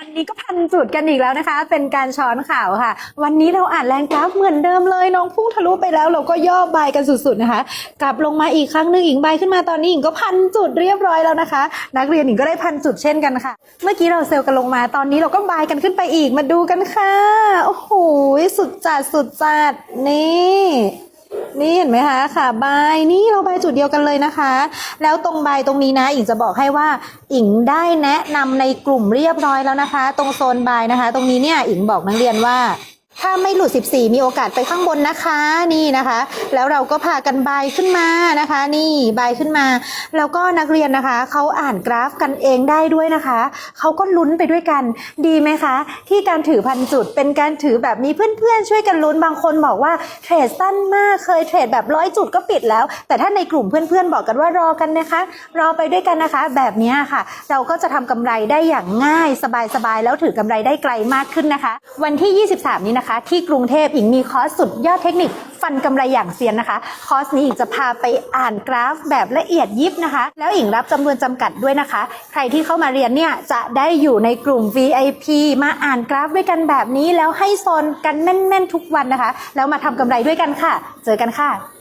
วันนี้ก็พันจุดกันอีกแล้วนะคะ เป็นการช้อนข่าวค่ะ วันนี้เราอ่านแรงกราฟเหมือนเดิมเลย น้องพุ่งทะลุไปแล้ว เราก็ย่อใบกันสุดๆนะคะ กลับลงมาอีกครั้งหนึ่งอิงใบขึ้นมาตอนนี้อิงก็พันจุดเรียบร้อยแล้วนะคะ นักเรียนอิงก็ได้พันจุดเช่นกันค่ะ เมื่อกี้เราเซลล์กันลงมาตอนนี้เราก็บายกันขึ้นไปอีกมาดูกันค่ะโอ้โหสุดจัดสุดจัดนี่ นี่เห็นไหมคะค่ะใบนี่เราใบาจุดเดียวกันเลยนะคะ แล้วตรงใบตรงนี้นะอิงจะบอกให้ว่าอิงได้แนะนำในกลุ่มเรียบร้อยแล้วนะคะ ตรงโซนใบนะคะ ตรงนี้เนี่ยอิงบอกนักเรียนว่า ถ้าไม่หลุด 14 มีโอกาสไปข้างบนนะคะนี่นะคะ แล้วเราก็พากันบายขึ้นมานะคะ นี่บายขึ้นมา แล้วก็นักเรียนนะคะเขาอ่านกราฟกันเองได้ด้วยนะคะเขาก็ลุ้นไปด้วยกันดีไหมคะ ที่การถือพันจุดเป็นการถือแบบมีเพื่อนๆ ช่วยกันลุ้นบางคนบอกว่าเทรดสั้นมากเคยเทรดแบบร้อยจุดก็ปิดแล้ว แต่ถ้าในกลุ่มเพื่อนๆ บอกกันว่ารอกันนะคะ รอไปด้วยกันนะคะ แบบนี้ค่ะ เราก็จะทำกำไรได้อย่างง่ายสบายๆแล้วถือกำไรได้ไกลมากขึ้นนะคะ วันที่ 23 นี้นะคะที่กรุงเทพอิงมีคอร์สสุดยอดเทคนิคฟันกำไรอย่างเซียนนะคะ คอร์สนี้อิงจะพาไปอ่านกราฟแบบละเอียดยิบนะคะ แล้วอิงรับจำนวนจำกัดด้วยนะคะ ใครที่เข้ามาเรียนเนี่ยจะได้อยู่ในกลุ่ม VIP มาอ่านกราฟด้วยกันแบบนี้แล้วให้โซนกันแม่นๆทุกวันนะคะ แล้วมาทำกำไรด้วยกันค่ะ เจอกันค่ะ